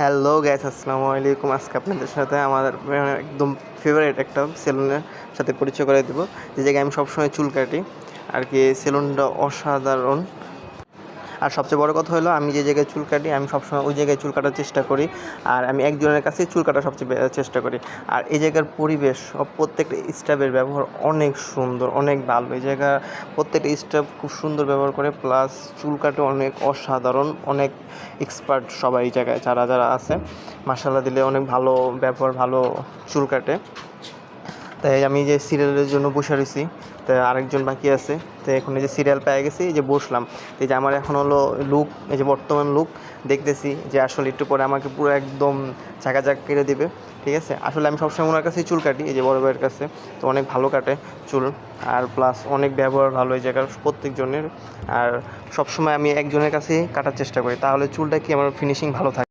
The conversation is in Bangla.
হ্যালো গ্যাস আসসালামু আলাইকুম। আজকে আপনাদের সাথে আমার একদম ফেভারিট একটা সেলুনের সাথে পরিচয় করে দেবো। যে জায়গায় আমি সবসময় চুল কাটি। আর কি সেলুনটা অসাধারণ। আর সবচেয়ে বড় কথা হলো, আমি যে জায়গায় চুল কাটি, আমি সবসময় ওই জায়গায় চুল কাটার চেষ্টা করি। আর আমি একজনের কাছে চুল কাটার সবচেয়ে চেষ্টা করি। আর এই জায়গার পরিবেশ প্রত্যেকটা স্টাফের ব্যবহার অনেক সুন্দর, অনেক ভালো। এই জায়গা, প্রত্যেকটা স্টাফ খুব সুন্দর ব্যবহার করে, প্লাস চুল কাটে অনেক অসাধারণ, অনেক এক্সপার্ট সবাই এই জায়গায়, যারা যারা আছে। মাসাল্লাহ দিলে অনেক ভালো ব্যবহার, ভালো চুল কাটে। তাই আমি যে সিরিয়ালের জন্য বসে রয়েছি তো আরেকজন বাকি আছে তো এখন এই যে সিরিয়াল পেয়ে গেছি, এই যে বসলাম। এই যে আমার এখন হলো লুক এই যে বর্তমান লুক দেখতেছি যে আসলে একটু পরে আমাকে পুরো একদম ঝাঁকা কেটে দেবে, ঠিক আছে? আসলে আমি সবসময় ওনার কাছেই চুল কাটি, এই যে বড় ভাইয়ের কাছে, তো অনেক ভালো কাটে চুল। আর প্লাস অনেক ব্যবহার ভালো এই জায়গার প্রত্যেকজনের। আর সবসময় আমি একজনের কাছেই কাটার চেষ্টা করি, তাহলে চুলটা কি আমার ফিনিশিং ভালো থাকে